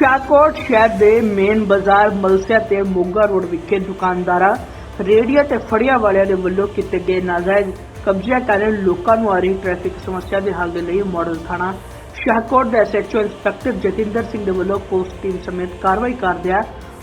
ਸ਼ਾਹਕੋਟ ਸ਼ਹਿਰ ਦੇ ਮੇਨ ਬਾਜ਼ਾਰ ਮਲਸਿਆ ਤੇ ਮੋਗਾ ਰੋਡ ਵਿਖੇ ਦੁਕਾਨਦਾਰਾਂ, ਰੇੜੀਆਂ ਤੇ ਫੜੀਆਂ ਵਾਲਿਆਂ ਦੇ ਵੱਲੋਂ ਕੀਤੇ ਗਏ ਨਾਜਾਇਜ਼ ਕਬਜ਼ਿਆਂ ਕਾਰਨ ਲੋਕਾਂ ਨੂੰ ਆ ਰਹੀ ਟ੍ਰੈਫਿਕ ਸਮੱਸਿਆ ਦੇ ਹੱਲ ਦੇ ਲਈ ਮਾਡਲ ਥਾਣਾ ਸ਼ਾਹਕੋਟ ਦੇ ਐਸਐਚਓ ਇੰਸਪੈਕਟਰ ਜਤਿੰਦਰ ਸਿੰਘ ਦੇ ਵੱਲੋਂ ਪੁਲਿਸ ਟੀਮ ਸਮੇਤ ਕਾਰਵਾਈ ਕਰਦਿਆਂ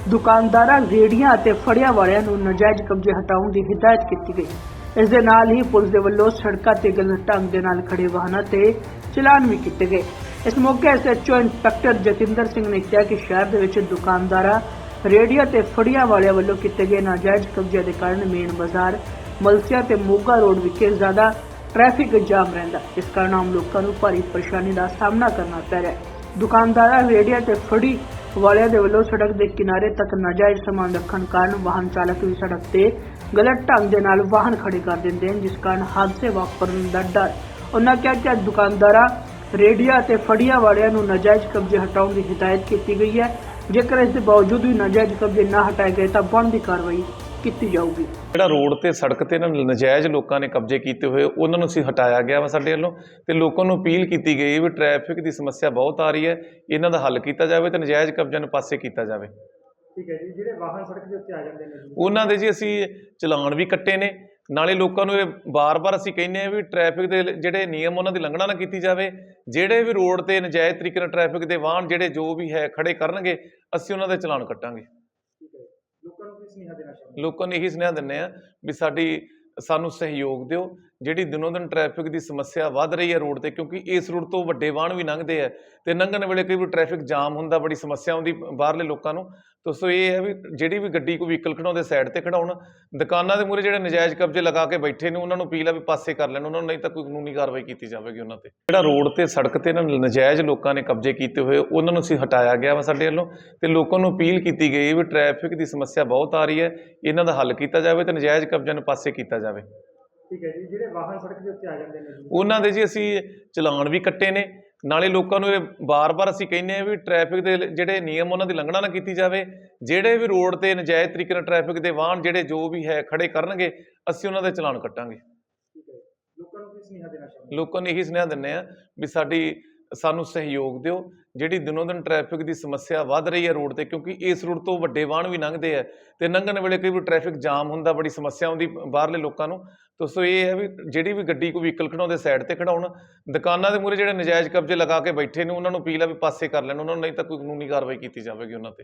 ਦੁਕਾਨਦਾਰਾਂ, ਰੇੜੀਆਂ ਅਤੇ ਫੜਿਆ ਵਾਲਿਆਂ ਨੂੰ ਨਾਜਾਇਜ਼ ਕਬਜ਼ੇ ਹਟਾਉਣ ਦੀ ਹਦਾਇਤ ਕੀਤੀ ਗਈ। ਇਸ ਦੇ ਨਾਲ ਹੀ ਪੁਲਿਸ ਦੇ ਵੱਲੋਂ ਸੜਕਾਂ ਤੇ ਗਲਤ ਢੰਗ ਦੇ ਨਾਲ ਖੜੇ ਵਾਹਨਾਂ ਤੇ ਚਲਾਨ ਵੀ ਕੀਤੇ ਗਏ। ਇਸ ਮੌਕੇ ਐਸਐਚਓ ਇੰਸਪੈਕਟਰ ਜਤਿੰਦਰ ਸਿੰਘ ਨੇ ਕਿਹਾ ਕਿ ਸ਼ਹਿਰ ਦੇ ਵਿੱਚ ਦੁਕਾਨਦਾਰਾਂ ਰੇੜੀਆਂ ਤੇ ਫੜੀਆਂ ਵਾਲਿਆਂ ਵੱਲੋਂ ਕੀਤੇ ਗਏ ਨਾਜਾਇਜ਼ ਕਬਜ਼ੇ ਦੇ ਕਾਰਨ ਮੇਨ ਬਾਜ਼ਾਰ, ਮਲਸੀਆ ਤੇ ਮੋਗਾ ਰੋਡ ਵਿਖੇ ਜ਼ਿਆਦਾ ਟ੍ਰੈਫਿਕ ਜਾਮ ਰਹਿੰਦਾ। ਇਸ ਕਾਰਨ ਆਮ ਲੋਕਾਂ ਨੂੰ ਭਾਰੀ ਪਰੇਸ਼ਾਨੀ ਦਾ ਸਾਹਮਣਾ ਕਰਨਾ ਪੈ ਰਿਹਾ ਹੈ। ਦੁਕਾਨਦਾਰਾਂ ਰੇੜੀਆਂ ਤੇ ਫੜੀ ਵਾਲਿਆਂ ਦੇ ਵੱਲੋਂ ਸੜਕ ਦੇ ਕਿਨਾਰੇ ਤੱਕ ਨਾਜਾਇਜ਼ ਸਮਾਨ ਰੱਖਣ ਕਾਰਨ ਵਾਹਨ ਚਾਲਕ ਵੀ ਸੜਕ ਤੇ ਗਲਤ ਢੰਗ ਦੇ ਨਾਲ ਵਾਹਨ ਖੜੇ ਕਰ ਦਿੰਦੇ ਹਨ, ਜਿਸ ਕਾਰਨ ਹਾਦਸੇ ਵਾਪਰਨ ਦਾ ਡਰ। ਉਹਨਾਂ ਕਿਹਾ ਕਿ ਦੁਕਾਨਦਾਰਾਂ ਰੇੜੀਆਂ ਤੇ ਫੜੀਆਂ ਵਾਲਿਆਂ ਨੂੰ ਨਾਜਾਇਜ਼ ਕਬਜ਼ੇ ਹਟਾਉਣ ਦੀ ਹਦਾਇਤ ਕੀਤੀ ਗਈ ਹੈ। ਜੇਕਰ ਇਸ ਦੇ ਬਾਵਜੂਦ ਵੀ ਨਾਜਾਇਜ਼ ਕਬਜ਼ੇ ਨਾ ਹਟਾਏ ਗਏ ਤਾਂ ਬਣਦੀ ਕਾਰਵਾਈ ਕੀਤੀ ਜਾਊਗੀ। ਜਿਹੜਾ ਰੋਡ ਤੇ ਸੜਕ ਤੇ ਨਾ ਨਜਾਇਜ਼ ਲੋਕਾਂ ਨੇ ਕਬਜ਼ੇ ਕੀਤੇ ਹੋਏ ਉਹਨਾਂ ਨੂੰ ਅਸੀਂ ਹਟਾਇਆ ਗਿਆ ਵਾ ਸਾਡੇ ਵੱਲੋਂ ਤੇ ਲੋਕਾਂ ਨੂੰ ਅਪੀਲ ਕੀਤੀ ਗਈ ਵੀ ਟ੍ਰੈਫਿਕ ਦੀ ਸਮੱਸਿਆ ਬਹੁਤ ਆ ਰਹੀ ਹੈ ਇਹਨਾਂ ਦਾ ਹੱਲ ਕੀਤਾ ਜਾਵੇ ਤੇ ਨਜਾਇਜ਼ ਕਬਜ਼ਿਆਂ ਨੂੰ ਪਾਸੇ ਕੀਤਾ ਜਾਵੇ। ਠੀਕ ਹੈ ਜੀ ਜਿਹੜੇ ਵਾਹਨ ਸੜਕ ਦੇ ਉੱਤੇ ਆ ਜਾਂਦੇ ਨੇ ਉਹਨਾਂ ਦੇ ਜੀ ਅਸੀਂ ਚਲਾਨ ਵੀ ਕੱਟੇ ਨੇ ਨਾਲੇ ਲੋਕਾਂ ਨੂੰ ਇਹ ਬਾਰ-ਬਾਰ ਅਸੀਂ ਕਹਿੰਦੇ ਆ ਵੀ ਟ੍ਰੈਫਿਕ ਦੇ ਜਿਹੜੇ ਨਿਯਮ ਉਹਨਾਂ ਦੀ ਲੰਘਣਾ ਨਾ ਕੀਤੀ ਜਾਵੇ ਜਿਹੜੇ ਵੀ ਰੋਡ ਤੇ ਨਜਾਇਜ਼ ਤਰੀਕੇ ਨਾਲ ਟ੍ਰੈਫਿਕ ਦੇ ਵਾਹਨ ਜਿਹੜੇ ਜੋ ਵੀ ਹੈ ਖੜੇ ਕਰਨਗੇ ਅਸੀਂ ਉਹਨਾਂ ਦੇ ਚਲਾਨ ਕੱਟਾਂਗੇ। ਲੋਕਾਂ ਨੂੰ ਕੀ ਸੁਨੇਹਾ ਦੇਣਾ ਚਾਹੁੰਦੇ ਲੋਕਾਂ ਨੂੰ ਇਹੀ ਸੁਨੇਹਾ ਦਿੰਦੇ ਆ ਵੀ ਸਾਡੀ ਸਾਨੂੰ ਸਹਿਯੋਗ ਦਿਓ। ਜਿਹੜੀ ਦਿਨੋਂ ਦਿਨ ਟ੍ਰੈਫਿਕ ਦੀ ਸਮੱਸਿਆ ਵੱਧ ਰਹੀ ਹੈ ਰੋਡ ਤੇ, ਕਿਉਂਕਿ ਇਸ ਰੋਡ ਤੋਂ ਵੱਡੇ ਵਾਹਨ ਵੀ ਲੰਘਦੇ ਆ ਤੇ ਲੰਘਣ ਵੇਲੇ ਕਈ ਵਾਰ ਟ੍ਰੈਫਿਕ ਜਾਮ ਹੁੰਦਾ, ਬੜੀ ਸਮੱਸਿਆ ਆਉਂਦੀ ਬਾਹਰਲੇ ਲੋਕਾਂ ਨੂੰ। ਤਾਂ ਸੋ ਇਹ ਹੈ ਵੀ ਜਿਹੜੀ ਵੀ ਗੱਡੀ ਕੋਈ ਵਹੀਕਲ ਖੜਾਉਂਦੇ ਸਾਈਡ ਤੇ ਖੜਾਉਣ ਦੁਕਾਨਾਂ ਦੇ ਮੂਹਰੇ ਜਿਹੜੇ ਨਜਾਇਜ਼ ਕਬਜ਼ੇ ਲਗਾ ਕੇ ਬੈਠੇ ਨੇ, ਉਹਨਾਂ ਨੂੰ ਅਪੀਲ ਆ ਵੀ ਪਾਸੇ ਕਰ ਲੈਣ, ਉਹਨਾਂ ਨੂੰ ਨਹੀਂ ਤਾਂ ਕੋਈ ਕਾਨੂੰਨੀ ਕਾਰਵਾਈ ਕੀਤੀ ਜਾਵੇਗੀ ਉਹਨਾਂ ਤੇ। ਜਿਹੜਾ ਰੋਡ ਤੇ ਸੜਕ ਤੇ ਇਹਨਾਂ ਨਜਾਇਜ਼ ਲੋਕਾਂ ਨੇ ਕਬਜ਼ੇ ਕੀਤੇ ਹੋਏ, ਉਹਨਾਂ ਨੂੰ ਅਸੀਂ ਹਟਾਇਆ ਗਿਆ ਵਾ ਸਾਡੇ ਵੱਲੋਂ ਤੇ ਲੋਕਾਂ ਨੂੰ ਅਪੀਲ ਕੀਤੀ ਗਈ ਵੀ ਟ੍ਰੈਫਿਕ ਦੀ ਸਮੱਸਿਆ ਬਹੁਤ ਆ ਰਹੀ ਹੈ, ਇਹਨਾਂ ਦਾ ਹੱਲ ਕੀਤਾ ਜਾਵੇ ਤੇ ਨਜਾਇਜ਼ ਕਬਜ਼ਿਆਂ ਨੂੰ ਪਾਸੇ ਕੀਤਾ ਜਾਵੇ। ਠੀਕ ਹੈ ਜੀ ਜਿਹੜੇ ਵਾਹਨ ਸੜਕ ਦੇ ਉੱਤੇ ਆ ਜਾਂਦੇ ਨੇ ਜੀ। ਉਹਨਾਂ ਦੇ ਜੀ ਅਸੀਂ ਚਲਾਨ ਵੀ ਕੱਟੇ ਨੇ। ਨਾਲੇ ਲੋਕਾਂ ਨੂੰ ਇਹ ਬਾਰ-ਬਾਰ ਅਸੀਂ ਕਹਿੰਦੇ ਆ ਵੀ ਟ੍ਰੈਫਿਕ ਦੇ ਜਿਹੜੇ ਨਿਯਮ ਉਹਨਾਂ ਦੀ ਲੰਘਣਾ ਨਾ ਕੀਤੀ ਜਾਵੇ। ਜਿਹੜੇ ਵੀ ਰੋਡ ਤੇ ਨਜਾਇਜ਼ ਤਰੀਕੇ ਨਾਲ ਟ੍ਰੈਫਿਕ ਦੇ ਵਾਹਨ ਜਿਹੜੇ ਜੋ ਵੀ ਹੈ ਖੜੇ ਕਰਨਗੇ ਅਸੀਂ ਉਹਨਾਂ ਦੇ ਚਲਾਨ ਕੱਟਾਂਗੇ। ਲੋਕਾਂ ਨੂੰ ਕੀ ਸੁਨੇਹਾ ਦੇਣਾ ਚਾਹੁੰਦੇ ਲੋਕਾਂ ਨੂੰ ਇਹੀ ਸੁਨੇਹਾ ਦਿੰਦੇ ਆ ਵੀ ਸਾਡੀ ਸਾਨੂੰ ਸਹਿਯੋਗ ਦਿਓ, ਜਿਹੜੀ ਦਿਨੋਂ ਦਿਨ ਟ੍ਰੈਫਿਕ ਦੀ ਸਮੱਸਿਆ ਵੱਧ ਰਹੀ ਹੈ ਰੋਡ ਤੇ, ਕਿਉਂਕਿ ਇਸ ਰੋਡ ਤੋਂ ਵੱਡੇ ਵਾਹਨ ਵੀ ਲੰਘਦੇ ਆ, ਤੇ ਲੰਘਣ ਵੇਲੇ ਕਈ ਵਾਰ ਟ੍ਰੈਫਿਕ ਜਾਮ ਹੁੰਦਾ, ਬੜੀ ਸਮੱਸਿਆ ਆਉਂਦੀ ਬਾਹਰਲੇ ਲੋਕਾਂ ਨੂੰ। ਤਾਂ ਸੋ ਇਹ ਹੈ ਵੀ ਜਿਹੜੀ ਵੀ ਗੱਡੀ ਕੋਈ ਵਹੀਕਲ ਖੜਾਉਂਦੇ ਸਾਈਡ ਤੇ ਖੜਾਉਣ ਦੁਕਾਨਾਂ ਦੇ ਮੂਹਰੇ ਜਿਹੜੇ ਨਜਾਇਜ਼ ਕਬਜ਼ੇ ਲਗਾ ਕੇ ਬੈਠੇ ਨੇ, ਉਹਨਾਂ ਨੂੰ ਅਪੀਲ ਆ ਵੀ ਪਾਸੇ ਕਰ ਲੈਣ, ਉਹਨਾਂ ਨੂੰ ਨਹੀਂ ਤਾਂ ਕੋਈ ਕਾਨੂੰਨੀ ਕਾਰਵਾਈ ਕੀਤੀ ਜਾਵੇਗੀ ਉਹਨਾਂ ਤੇ।